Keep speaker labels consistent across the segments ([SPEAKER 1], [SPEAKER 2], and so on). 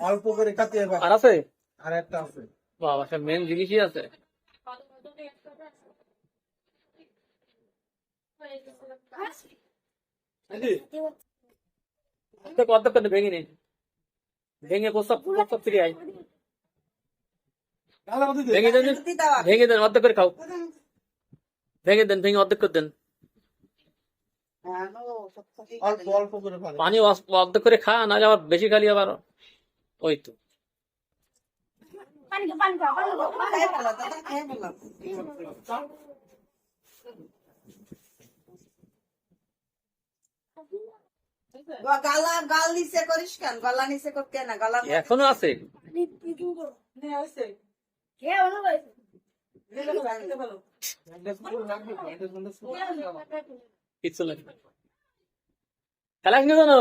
[SPEAKER 1] অল্প করে এবার
[SPEAKER 2] আর আছে?
[SPEAKER 1] আর একটা আছে।
[SPEAKER 2] বাবা সে মেন জিনিসই আছে। অর্ধেক অর্ধেক করে ভেঙে নিন ভেঙে প্রস্তাব প্রস্তাব ফিরে আয়। ভেঙে দেন ভেঙে দেন অর্ধেক করে খাও। ভেঙে দেন ভেঙে অর্ধেক করে দেন।
[SPEAKER 1] অল্প অল্প করে পানি
[SPEAKER 2] অর্ধেক করে খা না আবার বেশি খালি আবার ওই তো।
[SPEAKER 3] গালা গাল নিচে করিস কেন? গলা নিচে করতে না? গলা
[SPEAKER 2] এখনও আছে। নি জানো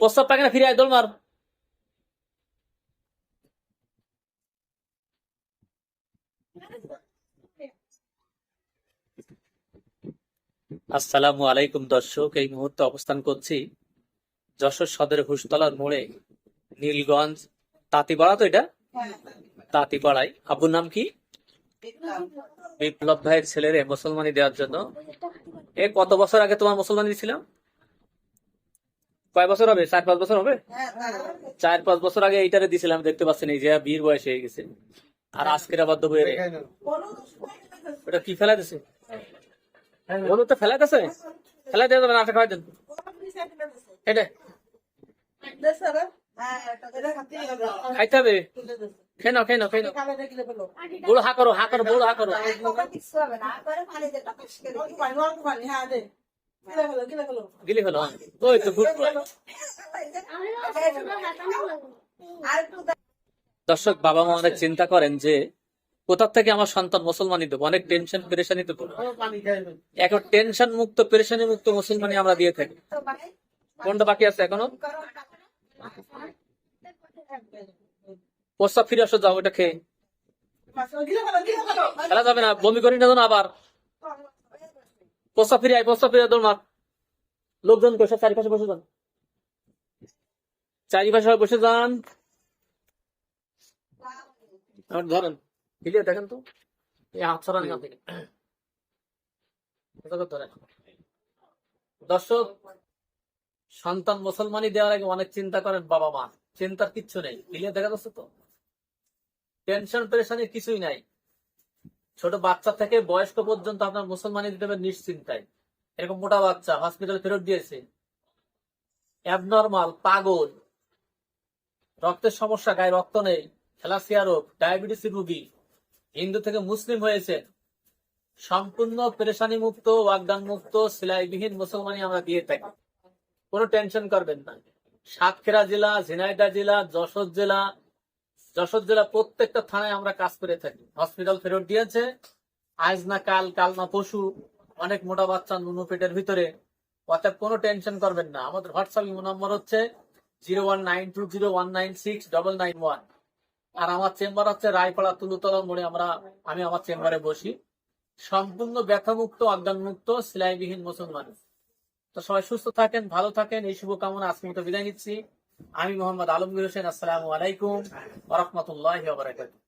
[SPEAKER 2] প্রস্তাব পাকে না ফিরে আয় দোল মার আসসালামু আলাইকুম দর্শক এই মুহূর্তে অবস্থান করছি যশোর সদর হুসতলার মোড়ে নীলগঞ্জ তাঁতিপাড়া তো এটা? তাঁতিপাড়ায়। আব্বুর নাম কি? বিপ্লব ভাইয়ের ছেলেরে মুসলমানি দেওয়ার জন্য। এ কত বছর আগে তোমার মুসলমানি দিয়েছিলাম কয় বছর হবে? চার পাঁচ বছর হবে? চার পাঁচ বছর আগে এইটারে দিছিলাম দেখতে পাচ্ছেন এই যে বীর বয়স হয়ে গেছে। আর আজকের আবার
[SPEAKER 1] খাই
[SPEAKER 2] ওটা কি ফেলা দিছে হলুদ তো ফেলা দিছে ফেলা দিয়ে দেবেন আটা খাওয়াই দেন। এটা। খাইতে হবে। নাও খেয়ে নাও বুড়ো হা করো হা করো বুড়ো হা করো। গিলি হলো ওই তো। দর্শক বাবা মা অনেক চিন্তা করেন যে কোথা থেকে আমার সন্তান মুসলমানি দেবো? অনেক টেনশন পেরেশানি তো এখন টেনশন মুক্ত পেরেশানি মুক্ত মুসলমানি আমরা দিয়ে থাকি। কোনটা বাকি আছে এখনও?
[SPEAKER 3] করো
[SPEAKER 2] প্রস্তাব ফিরে আসো, যাও ওটা খেয়ে। যাবে না, বমি করি না আবার। প্রস্তাব ফিরে আয় প্রস্তাব ফিরে তোর মার। লোকজন বসে, চারিপাশে বসে যান। চারিপাশে বসে যান। ধরেন দেখেন তো? হাত ছড়ান। দর্শক, সন্তান মুসলমানি দেওয়ার আগে অনেক চিন্তা করেন বাবা মা। চিন্তার কিচ্ছু নেই। দেখা যাচ্ছে তো? টেনশন পেরেশানি কিছুই নাই। ছোট বাচ্চা থেকে বয়স্ক পর্যন্ত আপনার মুসলমানি দিতে হবে নিশ্চিন্তায়। এরকম মোটা বাচ্চা হসপিটালে ফেরত দিয়েছে। অ্যাবনর্মাল পাগল। রক্তের সমস্যা, গায়ে রক্ত নেই থ্যালাসিয়া রোগ ডায়াবেটিস রোগী। হিন্দু থেকে মুসলিম হয়েছে সম্পূর্ণ পেরেশানি মুক্ত ওয়াকদান মুক্ত সেলাইবিহীন মুসলমানি আমরা দিয়ে থাকি। কোনো টেনশন করবেন না। সাতক্ষীরা জেলা, ঝিনাইদহ জেলা, যশোর জেলা যশোর জেলা প্রত্যেকটা থানায় আমরা কাজ করে থাকি। হসপিটাল ফেরত দিয়েছে। আজ না কাল কাল না পশু অনেক মোটা বাচ্চা নুনু পেটের ভিতরে। অর্থাৎ কোনো টেনশন করবেন না। আমাদের হোয়াটসঅ্যাপ নম্বর হচ্ছে zero one nine two zero one nine six double nine one. আর আমার চেম্বার হচ্ছে রায়পাড়া তুলুতলা মোড়ে আমরা, আমি আমার চেম্বারে বসি। সম্পূর্ণ ব্যথামুক্ত, অজ্ঞানমুক্ত, সেলাইবিহীন মুসলমান। তো সবাই সুস্থ থাকেন, ভালো থাকেন। এই শুভকামনা আজকে মতো বিদায় নিচ্ছি। আমি মোহাম্মদ আলমগীর হোসেন আসসালামু আলাইকুম রহমতুল্লাহ বারাকাতুহ।